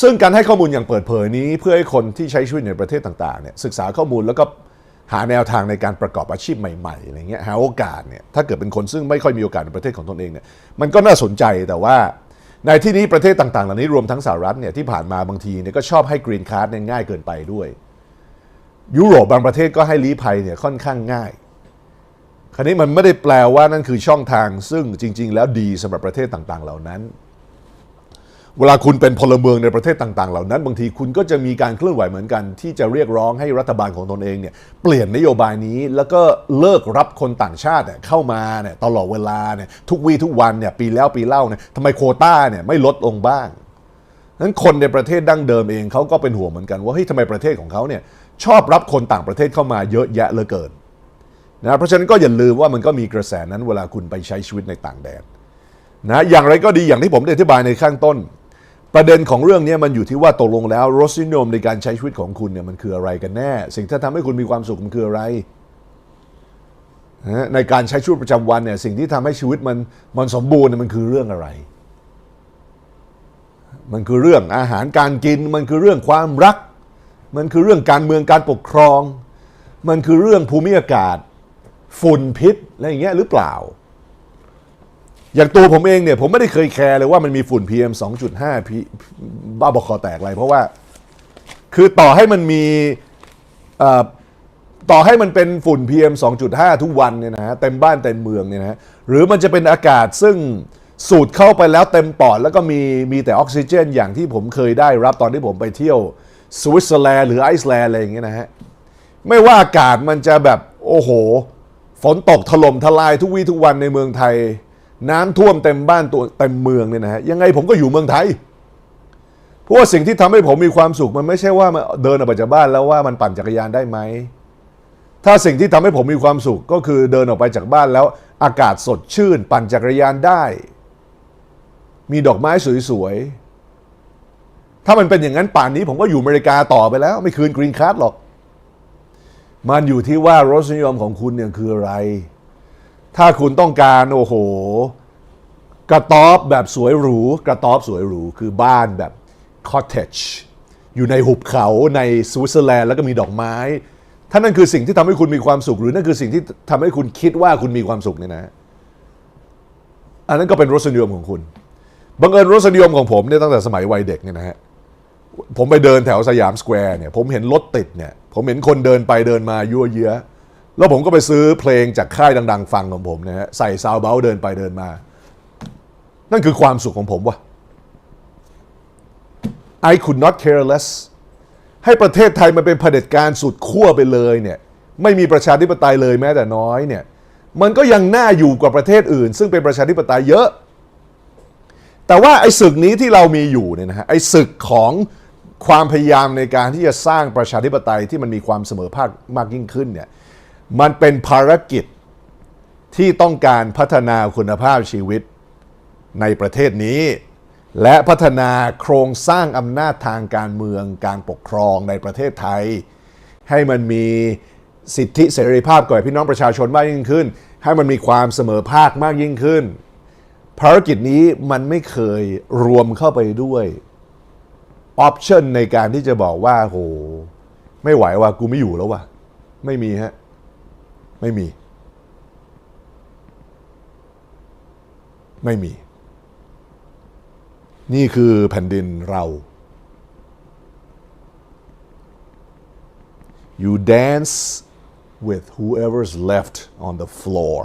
ซึ่งการให้ข้อมูลอย่างเปิดเผยนี้ เพื่อให้คนที่ใช้ชีวิตในประเทศต่างๆเนี่ยศึกษาข้อมูลแล้วก็หาแนวทางในการประกอบอาชีพใหม่ๆอะไรเงี้ยหาโอกาสเนี่ยถ้าเกิดเป็นคนซึ่งไม่ค่อยมีโอกาสในประเทศของตนเองเนี่ยมันก็น่าสนใจแต่ว่า ในที่นี้ประเทศต่างๆเหล่านี้รวมทั้งสหรัฐเนี่ยที่ผ่านมาบางทีเนี่ยก็ชอบให้กรีนการ์ดเนี่ยง่ายเกินไปด้วย ยุโรปบางประเทศก็ให้ลี้ภัยเนี่ยค่อนข้างง่าย คราวนี้มันไม่ได้แปลว่านั่นคือช่องทางซึ่งจริง ๆ แล้วดีสำหรับประเทศต่างๆ เหล่านั้น เวลาคุณเป็นพลเมืองในประเทศต่างๆ เหล่านั้น บางทีคุณก็จะมีการเคลื่อนไหวเหมือนกัน ที่จะเรียกร้องให้รัฐบาลของตนเองเนี่ยเปลี่ยนนโยบายนี้แล้วก็เลิกรับคนต่างชาติเนี่ยเข้ามาเนี่ยตลอดเวลาเนี่ยทุกวีทุกวันเนี่ยปีแล้วปีเล่าเนี่ยทำไมโคต้าเนี่ยไม่ลดลงบ้างนั้นคนในประเทศดั้งเดิมเองเขาก็เป็นห่วงเหมือนกันว่าเฮ้ยทำไมประเทศของเขาเนี่ยชอบรับคนต่างประเทศเข้ามาเยอะแยะเหลือเกินนะเพราะฉะนั้นก็อย่าลืมว่ามันก็มีกระแสนั้นเวลาคุณไปใช้ชีวิตในต่างแดนนะอย่างไรก็ดีอย่างที่ผมได้อธิบายในข้างต้น ประเด็นของเรื่องนี้มันอยู่ที่ว่าตกลงแล้วรสนิยมในการใช้ชีวิตของคุณเนี่ยมันคืออะไรกันแน่ สิ่งที่ทำให้คุณมีความสุขมันคืออะไร ในการใช้ชีวิตประจำวันเนี่ยสิ่งที่ทำให้ชีวิตมันมันสมบูรณ์เนี่ยมันคือเรื่องอะไร มันคือเรื่องอาหารการกิน มันคือเรื่องความรัก มันคือเรื่องการเมืองการปกครอง มันคือเรื่องภูมิอากาศ ฝุ่นพิษอะไรอย่างเงี้ยหรือเปล่า อย่างตัวผมเองเนี่ยผมไม่ได้เคยแคร์เลยว่ามันมีฝุ่น PM 2.5พีบ้าบอคอแตกอะไรเพราะว่า คือต่อให้มันมีต่อให้มันเป็นฝุ่น PM 2.5 ทุกวันเนี่ยนะฮะเต็มบ้านเต็มเมืองเนี่ยนะฮะหรือมันจะเป็นอากาศซึ่งสูดเข้าไปแล้วเต็มปอด แล้วก็มีมีแต่ออกซิเจน อย่างที่ผมเคยได้รับตอนที่ผมไปเที่ยวสวิตเซอร์แลนด์หรือไอซ์แลนด์อะไรอย่างเงี้ยนะฮะไม่ว่าอากาศมันจะแบบโอ้โห ฝนตกถล่มทลายทุกวี่ทุกวันในเมืองไทย น้ำท่วมเต็มบ้านตัวเต็มเมืองเนี่ยนะฮะยังไงผมก็อยู่เมืองไทย เพราะว่าสิ่งที่ทำให้ผมมีความสุขมันไม่ใช่ว่ามันเดินออกไปจากบ้านแล้วว่ามันปั่นจักรยานได้ไหมถ้าสิ่งที่ทำให้ผมมีความสุขก็คือเดินออกไปจากบ้านแล้ว อากาศสดชื่น ปั่นจักรยานได้ มีดอกไม้สวยๆ ถ้ามันเป็นอย่างนั้นป่านนี้ผมก็อยู่อเมริกาต่อไปแล้ว ไม่คืนกรีนคาร์ดหรอก มันอยู่ที่ว่ารสนิยมของคุณเนี่ยคืออะไร ถ้าคุณต้องการโอ้โห กระต๊อบแบบสวยหรู กระต๊อบสวยหรู คือบ้านแบบคอ t เทจอยู่ในหุบเขาในสวิตเซอร์แลนด์แล้วก็มีดอกไม้ ถ้านั่นคือสิ่งที่ทำให้คุณมีความสุข หรือนั่นคือสิ่งที่ทำให้คุณคิดว่าคุณมีความสุขเนี่ยนะ อันนั้นก็เป็นรสนิยมของคุณบังเอิญรสนิยมของผมเนี่ยตั้งแต่สมัยวัยเด็กเนี่ยนะฮะผมไปเดินแถวสยามสแควร์เนี่ยผมเห็นรถติดเนี่ยผมเห็นคนเดินไปเดินมายั่วเยื้อ แล้วผมก็ไปซื้อเพลงจากค่ายดัง ๆ ฟังของผมนะฮะใส่ซาวเบลเดินไปเดินมา นั่นคือความสุขของผมวะ I could not care less ให้ประเทศไทยมันเป็นเผด็จการสุดขั้วไปเลยเนี่ยไม่มีประชาธิปไตยเลยแม้แต่น้อยเนี่ยมันก็ยังน่าอยู่กว่าประเทศอื่น ซึ่งเป็นประชาธิปไตยเยอะ แต่ว่าไอ้ศึกนี้ที่เรามีอยู่เนี่ยนะฮะไอ้ศึกของความพยายามในการที่จะสร้างประชาธิปไตยที่มันมีความเสมอภาคมากยิ่งขึ้นเนี่ย มันเป็นภารกิจที่ต้องการพัฒนาคุณภาพชีวิตในประเทศนี้ และพัฒนาโครงสร้างอำนาจทางการเมืองการปกครองในประเทศไทย ให้มันมีสิทธิเสรีภาพก่อพี่น้องประชาชนมากยิ่งขึ้น ให้มันมีความเสมอภาคมากยิ่งขึ้น ภารกิจนี้มันไม่เคยรวมเข้าไปด้วยออปชันในการที่จะบอกว่าโหไม่ไหวว่ะกูไม่อยู่แล้วว่ะไม่มีฮะ ไม่มี ไม่มี นี่คือแผ่นดินเรา you dance with whoever's left on the floor